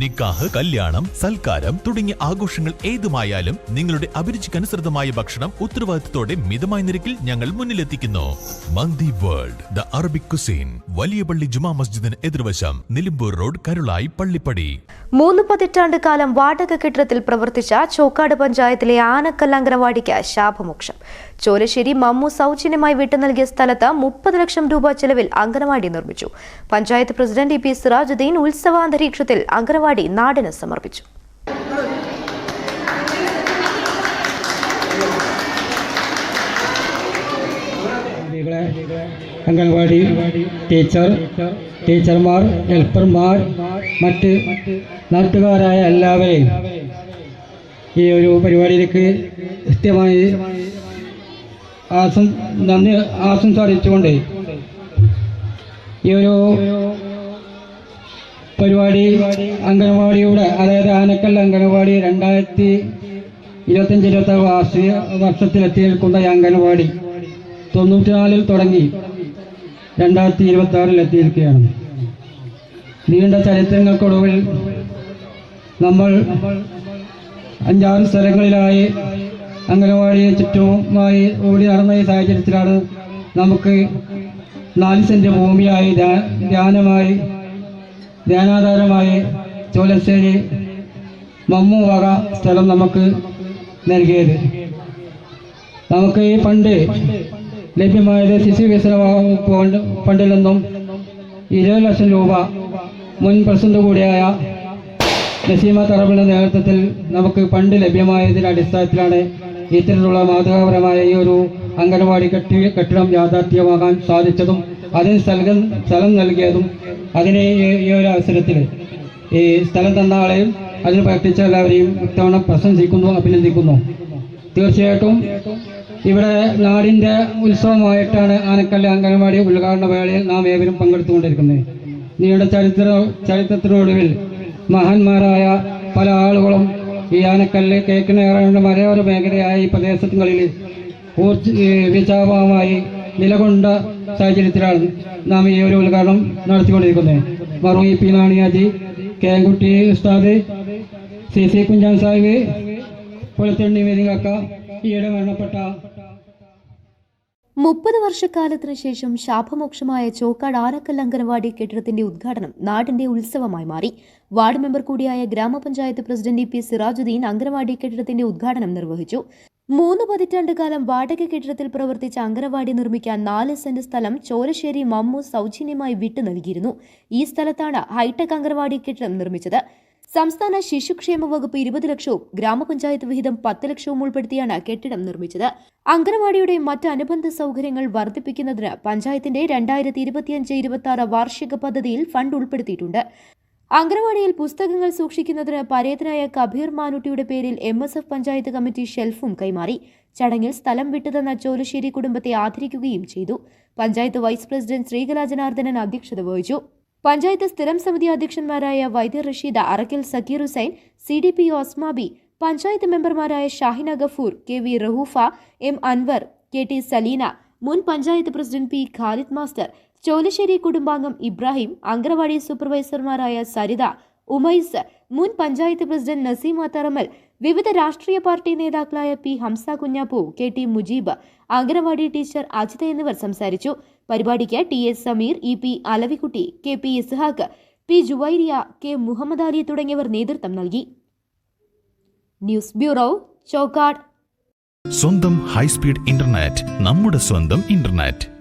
നിക്കാഹ് കല്യാണം സൽക്കാരം തുടങ്ങിയ ആഘോഷങ്ങൾ ഏതുമായാലും നിങ്ങളുടെ അഭിരുചിക്കനുസൃതമായ ഭക്ഷണം ഉത്തരവാദിത്തത്തോടെ മിതമായ നിരക്കിൽ ഞങ്ങൾ മുന്നിലെത്തിക്കുന്നു. Mandi world the Arabic cuisine വലിയ പള്ളി ജുമാ മസ്ജിദിന് എതിർവശം നിലമ്പൂർ റോഡ് കരുളായി പള്ളിപ്പടി. മൂന്ന് പതിറ്റാണ്ട് കാലം വാടക കെട്ടിടത്തിൽ പ്രവർത്തിച്ച ചോക്കാട് പഞ്ചായത്തിലെ ആനക്കൽ ശാപമോക്ഷം. ചോലശ്ശേരി മമ്മു സൗജന്യമായി വിട്ടു നൽകിയ സ്ഥലത്ത് മുപ്പത് ലക്ഷം രൂപ ചെലവിൽ അംഗനവാടി നിർമ്മിച്ചു. പഞ്ചായത്ത് പ്രസിഡന്റ് പി സിറാജുദ്ദീൻ ഉത്സവാന്തരീക്ഷത്തിൽ അംഗനവാടി നാടിന് സമർപ്പിച്ചു. അംഗൻവാടി ടീച്ചർ ടീച്ചർമാർ ഹെൽപ്പർമാർ മറ്റ് നാട്ടുകാരായ എല്ലാവരെയും ഈ ഒരു പരിപാടിയിലേക്ക് കൃത്യമായി ആസം നന്ദി ആശംസ അറിയിച്ചുകൊണ്ട് ഈ ഒരു പരിപാടി അംഗനവാടിയുടെ അതായത് ആനക്കൽ അംഗനവാടി രണ്ടായിരത്തി ഇരുപത്തഞ്ച് ഇരുപത്തി വാർഷിക വർഷത്തിലെത്തി നിൽക്കുന്ന ഈ അംഗനവാടി തൊണ്ണൂറ്റിനാലിൽ തുടങ്ങി രണ്ടായിരത്തി ഇരുപത്തി ആറിൽ എത്തിയിരിക്കുകയാണ്. നീണ്ട ചരിത്രങ്ങൾക്കൊടുവിൽ നമ്മൾ അഞ്ചാറ് സ്ഥലങ്ങളിലായി അംഗനവാടിയെ ചുറ്റുമായി ഓടി നടന്ന ഈ സാഹചര്യത്തിലാണ് നമുക്ക് നാല് സെന്റ് ഭൂമിയായി ധ്യാ- ധ്യാനമായി ധ്യാനാധാരമായി ചോലശ്ശേരി മമ്മു വക സ്ഥലം നമുക്ക് നൽകിയത്. നമുക്ക് ഈ ഫണ്ട് ലഭ്യമായത് ശിശു വികസന വകുപ്പ് ഫണ്ട് ഫണ്ടിൽ നിന്നും ഇരുപത് ലക്ഷം രൂപ മുൻ പ്രസിഡന്റ് കൂടിയായ നസീമ തറബിന്റെ നേതൃത്വത്തിൽ നമുക്ക് ഫണ്ട് ലഭ്യമായതിന്റെ അടിസ്ഥാനത്തിലാണ് ഇത്തരത്തിലുള്ള മാതൃകാപരമായ ഈ ഒരു അംഗനവാടി കെട്ടി കെട്ടിടം യാഥാർത്ഥ്യമാകാൻ സാധിച്ചതും അതിന് സ്ഥലം സ്ഥലം നൽകിയതും അതിനെ ഈ- ഒരു അവസരത്തിൽ ഈ സ്ഥലം തന്ന ആളെയും അതിന് പ്രവർത്തിച്ച എല്ലാവരെയും ഇത്തവണ പ്രശംസിക്കുന്നു അഭിനന്ദിക്കുന്നു. തീർച്ചയായിട്ടും ഇവിടെ നാടിന്റെ ഉത്സവമായിട്ടാണ് ആനക്കല്ല് അംഗനവാടി ഉദ്ഘാടന വേളയിൽ നാം ഏവരും പങ്കെടുത്തുകൊണ്ടിരിക്കുന്നത്. നീണ്ട ചരിത്ര ചരിത്രത്തിനൊടുവിൽ മഹാന്മാരായ പല ആളുകളും ഈ ആനക്കല്ല് കേക്കിനേറേണ്ട മലയോര മേഖലയായ ഈ പ്രദേശങ്ങളിൽ ഊർജ നിലകൊണ്ട സാഹചര്യത്തിലാണ് നാം ഈ ഒരു ഉദ്ഘാടനം നടത്തിക്കൊണ്ടിരിക്കുന്നത്. മറു E P നാണിയാജി K N Kutty Ustad C C Kunchan Sahib Pulathenni വേദികാക്ക ഈയിടെ മരണപ്പെട്ട മുപ്പത് വർഷക്കാലത്തിന് ശേഷം ശാപമോക്ഷമായ ചോക്കാട് ആനക്കൽ അംഗനവാടി കെട്ടിടത്തിന്റെ ഉദ്ഘാടനം നാടിന്റെ ഉത്സവമായി മാറി. വാർഡ് മെമ്പർ കൂടിയായ ഗ്രാമപഞ്ചായത്ത് president E P Sirajuddin anganwadi കെട്ടിടത്തിന്റെ ഉദ്ഘാടനം നിർവഹിച്ചു. മൂന്ന് പതിറ്റാണ്ട് കാലം വാടക കെട്ടിടത്തിൽ പ്രവർത്തിച്ച അംഗനവാടി നിർമ്മിക്കാൻ നാല് സെന്റ് സ്ഥലം ചോലശ്ശേരി മമ്മു സൗജന്യമായി വിട്ടു നൽകിയിരുന്നു. ഈ സ്ഥലത്താണ് ഹൈടെക് അംഗനവാടി കെട്ടിടം നിർമ്മിച്ചത്. സംസ്ഥാന ശിശുക്ഷേമ വകുപ്പ് ഇരുപത് ലക്ഷവും ഗ്രാമപഞ്ചായത്ത് വിഹിതം പത്ത് ലക്ഷവും ഉൾപ്പെടുത്തിയാണ് കെട്ടിടം നിർമ്മിച്ചത്. അംഗനവാടിയുടെ മറ്റ് അനുബന്ധ സൗകര്യങ്ങൾ വർദ്ധിപ്പിക്കുന്നതിന് പഞ്ചായത്തിന്റെ രണ്ടായിരത്തി ഇരുപത്തിയഞ്ച് ഇരുപത്തി ആറ് വാർഷിക പദ്ധതിയിൽ ഫണ്ട് ഉൾപ്പെടുത്തിയിട്ടുണ്ട്. അംഗനവാടിയിൽ പുസ്തകങ്ങൾ സൂക്ഷിക്കുന്നതിന് പരേതനായ കബീർ മാനുട്ടിയുടെ പേരിൽ M S F panchayat committee ഷെൽഫും കൈമാറി. ചടങ്ങിൽ സ്ഥലം വിട്ടുതന്ന ചോലശ്ശേരി കുടുംബത്തെ ആദരിക്കുകയും ചെയ്തു. പഞ്ചായത്ത് വൈസ് പ്രസിഡന്റ് ശ്രീകലാജനാർദ്ദനൻ അധ്യക്ഷത വഹിച്ചു. പഞ്ചായത്ത് സ്ഥിരം സമിതി അധ്യക്ഷന്മാരായ Vaidya Rasheeda Arakkal Sakkeer Hussain C D P Osmabi panchayat മെമ്പർമാരായ Shahina Gafoor K V Rahoofa M Anwar K T Saleena മുൻ panchayat president P Khalid master Cholassery കുടുംബാംഗം Ibrahim anganwadi സൂപ്പർവൈസർമാരായ സരിത ഉമൈസ് മുൻ പഞ്ചായത്ത് പ്രസിഡന്റ് നസീം അത്തറമൽ വിവിധ രാഷ്ട്രീയ പാർട്ടി നേതാക്കളായ P Hamza Kunjappu K T Mujeeb anganwadi teacher Ajitha എന്നിവർ സംസാരിച്ചു. പരിപാടിക്ക് T S Sameer E P Alavikutty K P Ishaq P Juvairiya K Muhammad Ali തുടങ്ങിയവർ നേതൃത്വം നൽകി. News bureau Chokkad. സ്വന്തം ഹൈസ്പീഡ് ഇന്റർനെറ്റ് നമ്മുടെ സ്വന്തം ഇന്റർനെറ്റ്.